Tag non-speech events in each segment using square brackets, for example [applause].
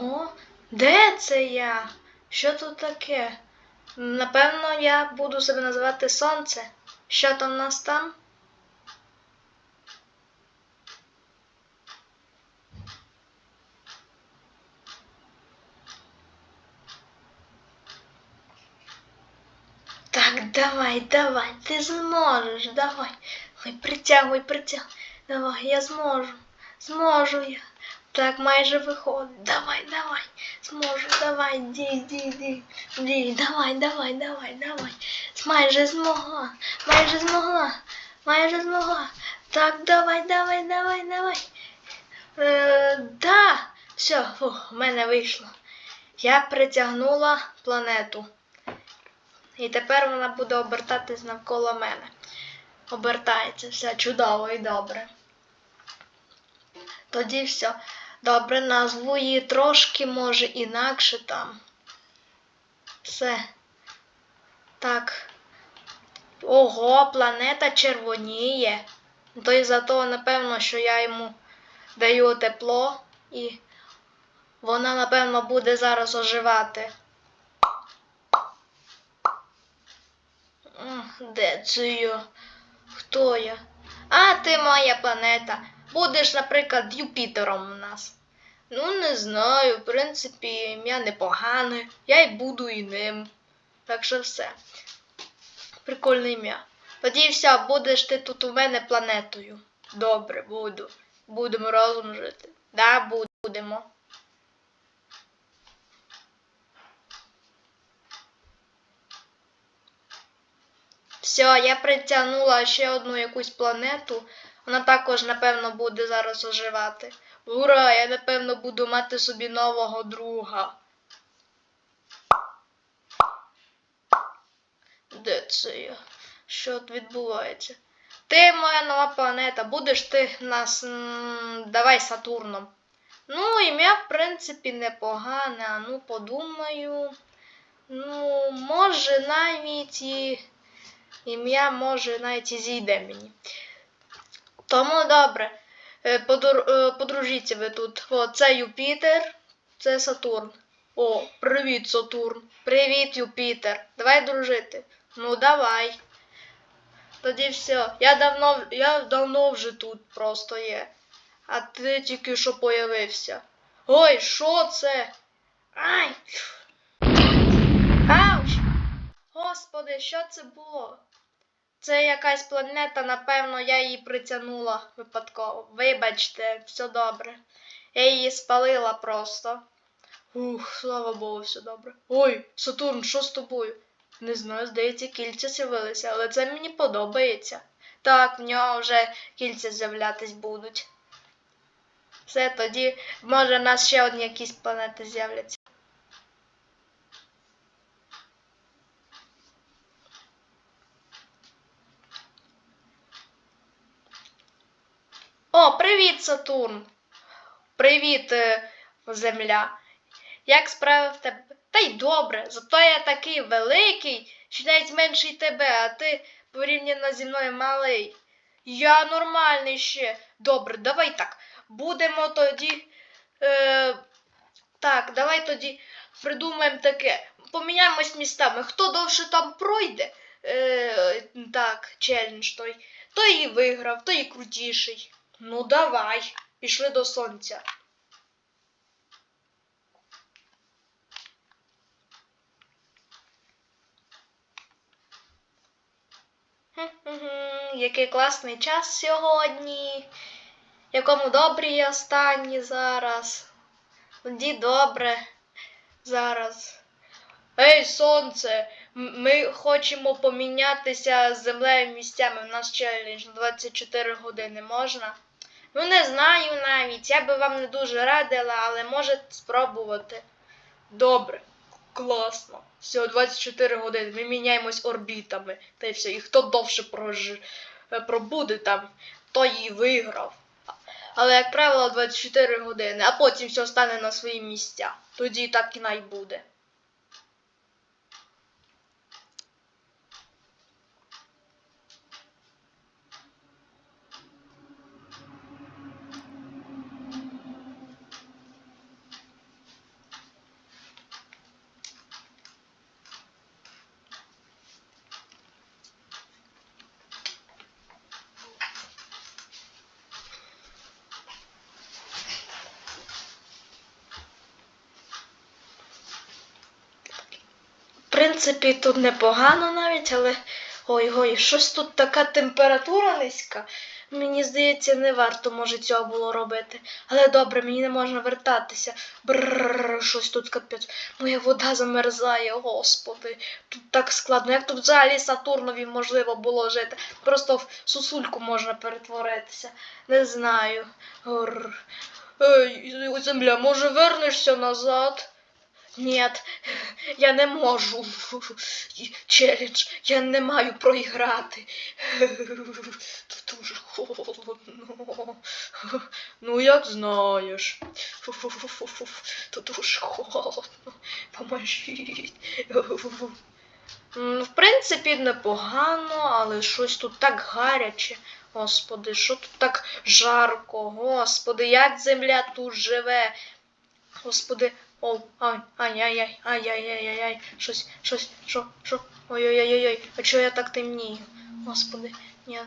Ого, де це я? Що тут таке? Напевно, я буду себе називати Сонце. Що там у нас там? Так, давай, давай, ти зможеш, давай. Ой, притягуй, притягуй. Давай, я зможу. Зможу я. Так, майже виходить. Давай, давай. Зможу, давай, ді, ді, ді. Ді, давай, давай, давай, давай. Майже змогла. Майже змогла. Майже змогла. Так, давай, давай, давай, давай. Е, да. Все, фух, в мене вийшло. Я притягнула планету. І тепер вона буде обертатись навколо мене. Обертається все чудово і добре. Тоді все. Добре, назву її трошки, може, інакше там. Все. Так. Ого, планета червоніє. То й за того, напевно, що я йому даю тепло і вона, напевно, буде зараз оживати. Де це я? Хто я? А ти моя планета. Будеш, наприклад, Юпітером у нас. Ну, не знаю, в принципі, ім'я непогане. Я й буду і ним. Так що все. Прикольне ім'я. Тоді все, будеш ти тут у мене планетою. Добре, буду. Будемо разом жити. Да, будемо. Все, я притягнула ще одну якусь планету. Вона також, напевно, буде зараз оживати. Ура! Я, напевно, буду мати собі нового друга. Де це я? Що тут відбувається? Ти моя нова планета, будеш ти нас. Давай Сатурном. Ну, ім'я, в принципі, непогане. А Ну, подумаю. Ну, може навіть і. Ім'я може навіть і зійде мені. Тому добре. Е, е, Подружіться ви тут. О, це Юпітер, це Сатурн. О, привіт, Сатурн. Привіт, Юпітер. Давай дружити. Ну, давай. Тоді все. Я давно, я давно вже тут просто є. А ти тільки що появився. Ой, що це? Ай! Ауч! Господи, що це було? Це якась планета, напевно, я її притягнула випадково. Вибачте, все добре. Я її спалила просто. Ух, слава Богу, все добре. Ой, Сатурн, що з тобою? Не знаю, здається, кільця з'явилися, але це мені подобається. Так, в нього вже кільця з'являтись будуть. Все, тоді, може, в нас ще одні якісь планети з'являться. О, привіт, Сатурн! Привіт, е, Земля. Як справи в тебе? Та й добре, зато я такий великий, що навіть менший тебе, а ти порівняно зі мною малий. Я нормальний ще. Добре, давай так. Будемо тоді. Е, так, давай тоді придумаємо таке. Поміняємось містами. Хто довше там пройде? Е, так, челендж той. Той і виграв, той і крутіший. Ну, давай, пішли до сонця. Який класний час сьогодні. Якому добрі останні зараз. Тоді добре зараз. Ей, сонце! Ми хочемо помінятися з землею місцями. У нас челендж на 24 години можна? Ну, не знаю навіть. Я би вам не дуже радила, але можете спробувати. Добре, класно. Всього 24 години. Ми міняємось орбітами. Та й все. І хто довше прож... е, пробуде там, той і виграв. Але, як правило, 24 години, а потім все стане на свої місця. Тоді так і най принципі, тут непогано навіть, але. Ой-ой, щось тут така температура низька. Мені здається, не варто може цього було робити. Але добре, мені не можна вертатися. Бррр, щось тут капець. Моя вода замерзає, господи. Тут так складно. Як тут взагалі Сатурнові можливо було жити? Просто в сусульку можна перетворитися. Не знаю. Ей, земля, може вернешся назад? Нет, я не можу. Челендж, я не маю проіграти. Тут дуже холодно. Ну, як знаєш. Тут дуже холодно. Поможіть. В принципі, непогано, але щось тут так гаряче. Господи, що тут так жарко? Господи, як земля тут живе? Господи, о, ай, ай-яй-яй, ай-яй-яй-яй-яй, щось, щось, що, що, ой-ой-ой-ой, а чого я так темнію? Господи, ні,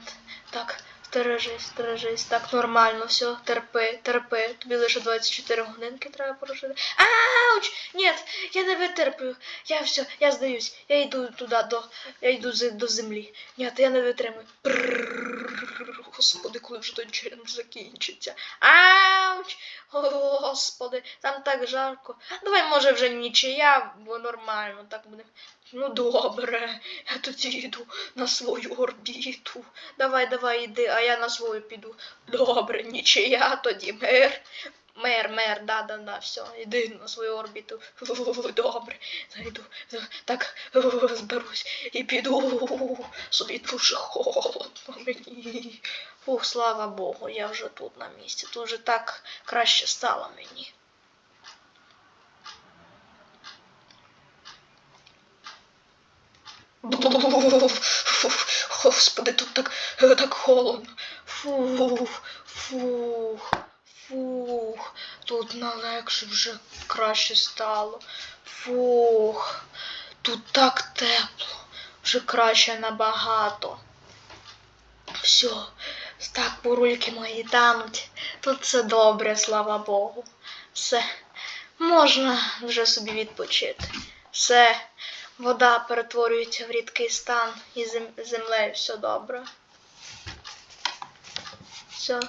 так, стережись, стережись, так, нормально, все, терпи, терпи, тобі лише 24 годинки треба прожити. Ауч! Ні, я не витерплю, я все, я здаюсь, я йду туди, до, я йду до землі. Ні, я не витримую господи, коли вже той челендж закінчиться. Ауч! Господи, там так жарко. Давай, може, вже нічия, бо нормально так буде. Ну добре, я тоді йду на свою орбіту. Давай, давай, йди, а я на свою піду. Добре, нічия тоді мер. Мер, мер, да, да, да, все, йди на свою орбіту. Добре, зайду. Так, зберусь і піду. Собі дуже холодно. [laughs] Фух, слава Богу, я вже тут на місці. Тут вже так краще стало мені. [laughs] Господи, тут так, так холодно. Фух, фух, фух. Тут налегше вже краще стало. Фух. Тут так тепло. Вже краще набагато. Все, так бурульки мої тануть. Тут все добре, слава Богу. Все, можна вже собі відпочити. Все, вода перетворюється в рідкий стан і зем- землею все добре. Все,